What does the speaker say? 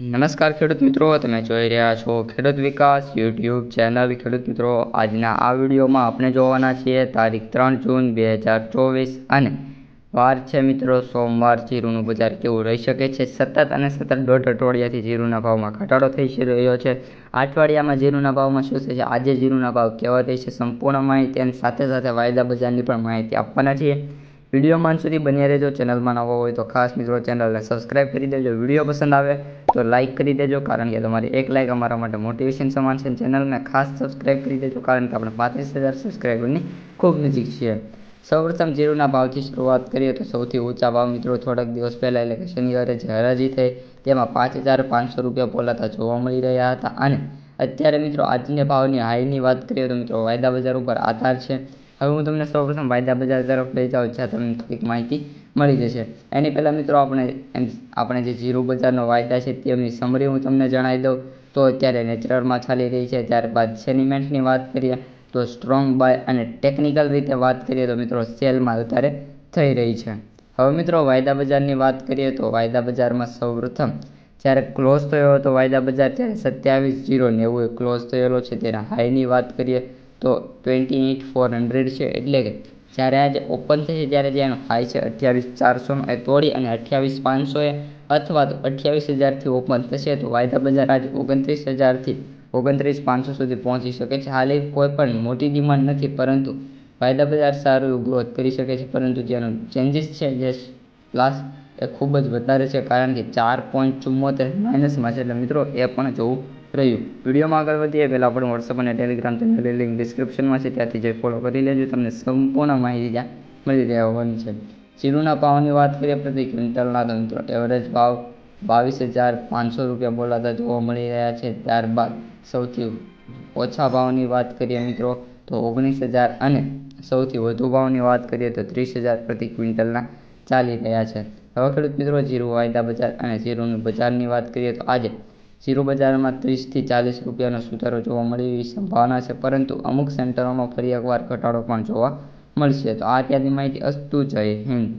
નમસ્કાર ખેડૂત મિત્રો, તમે જોઈ રહ્યા છો ખેડૂત વિકાસ યુટ્યુબ ચેનલ. ખેડૂત મિત્રો, આજના આ વિડીયોમાં આપણે જોવાના છીએ તારીખ ત્રણ જૂન બે હજાર ચોવીસ અને વાર છે મિત્રો, સોમવાર જીરુંનું બજાર કેવું રહી શકે છે? સતત અને સતત દોઢ અઠવાડિયાથી જીરુંના ભાવમાં ઘટાડો થઈ રહ્યો છે. અઠવાડિયામાં જીરુંના ભાવમાં શું થશે? આજે જીરુના ભાવ કેવા રહેશે સંપૂર્ણ માહિતી અને સાથે સાથે વાયદા બજારની પણ માહિતી આપવાના છીએ. વિડીયોમાં અંત સુધી બન્યા રહેજો. ચેનલમાં નવો હોય તો ખાસ મિત્રો ચેનલને સબસ્ક્રાઈબ કરી દેજો. વીડિયો પસંદ આવે તો લાઇક કરી દેજો, કારણ કે તમારી એક લાઇક અમારા માટે મોટિવેશન સમાન છે. ચેનલને ખાસ સબસ્ક્રાઈબ કરી દેજો, કારણ કે આપણે પાંત્રીસ હજાર સબસ્ક્રાઈબરની ખૂબ નજીક છીએ. સૌપ્રથમ જીરુના ભાવથી શરૂઆત કરીએ તો સૌથી ઊંચા ભાવ મિત્રો થોડાક દિવસ પહેલાં, એટલે કે શનિવારે જે હરાજી થઈ. તેમાં પાંચ હજાર પાંચસો રૂપિયા બોલાતા જોવા મળી રહ્યા હતા. અને અત્યારે મિત્રો આજની ભાવની હાઈની વાત કરીએ તો મિત્રો વાયદા બજાર ઉપર આધાર છે. હવે હું તમને સૌપ્રથમ વાયદા બજાર તરફ લઈ જાઉં જ્યાં તમને થોડીક માહિતી મળી જશે. એની પહેલાં મિત્રો આપણે એમ, આપણે જે જીરો બજારનો વાયદા છે તેમની સમરી હું તમને જણાવી દઉં. તો અત્યારે નેચરલમાં ચાલી રહી છે. ત્યારબાદ સેનિમેન્ટની વાત કરીએ તો સ્ટ્રોંગ બાય અને ટેકનિકલ રીતે વાત કરીએ તો મિત્રો સેલમાં અત્યારે થઈ રહી છે. હવે મિત્રો વાયદા બજારની વાત કરીએ તો વાયદા બજારમાં સૌપ્રથમ જ્યારે ક્લોઝ થયો હતો વાયદા બજાર ત્યારે સત્યાવીસ જીરો નેવું ક્લોઝ થયેલો છે. તેના હાઈની વાત કરીએ તો ટ્વેન્ટી એઇટ ફોર હંડ્રેડ છે. એટલે કે જ્યારે આજે ઓપન થશે, ત્યારે જેનો હાઈ છે, અઠ્યાવીસ ચારસોનો એ તોડી અને અઠ્યાવીસ પાંચસોએ અથવા તો અઠ્યાવીસ હજારથી ઓપન થશે, તો વાયદા બજાર આજે ઓગણત્રીસ હજારથી ઓગણત્રીસ પાંચસો સુધી પહોંચી શકે છે. હાલ કોઈ પણ મોટી ડિમાન્ડ નથી, પરંતુ વાયદા બજાર સારું ગ્રોથ કરી શકે છે. પરંતુ જેનો ચેન્જીસ છે, જે પ્લાસ એ ખૂબ જ વધારે છે, કારણ કે ચાર પોઈન્ટ ચુમ્મોતેર માઇનસમાં છે. એટલે મિત્રો, એ પણ જોવું રહ્યું. વિડીયોમાં આગળ વધીએ. પહેલાં આપણે વોટ્સઅપ અને ટેલિગ્રામ ચેનલની લિંક ડિસ્ક્રિપ્શનમાં છે. ત્યાંથી જઈ ફોલો કરી લેજો. તમને સંપૂર્ણ માહિતી ત્યાં મળી રહેવાની છે. જીરુના ભાવની વાત કરીએ પ્રતિ ક્વિન્ટલના તો મિત્રો એવરેજ ભાવ બાવીસ હજાર પાંચસો રૂપિયા બોલાતા જોવા મળી રહ્યા છે. ત્યારબાદ સૌથી ઓછા ભાવની વાત કરીએ મિત્રો તો ઓગણીસ હજાર અને સૌથી વધુ ભાવની વાત કરીએ તો ત્રીસ હજાર પ્રતિ ક્વિન્ટલના ચાલી રહ્યા છે. હવે ખેડૂત મિત્રો જીરું વાયદા બજાર અને જીરુની બજારની વાત કરીએ તો આજે શેરો બજારમાં ત્રીસથી ચાલીસ રૂપિયાનો સુધારો જોવા મળે સંભાવના છે, પરંતુ અમુક સેન્ટરોમાં ફરી એકવાર ઘટાડો પણ જોવા મળશે. તો આ અત્યારની માહિતી અસ્તુ જય હિન્દ.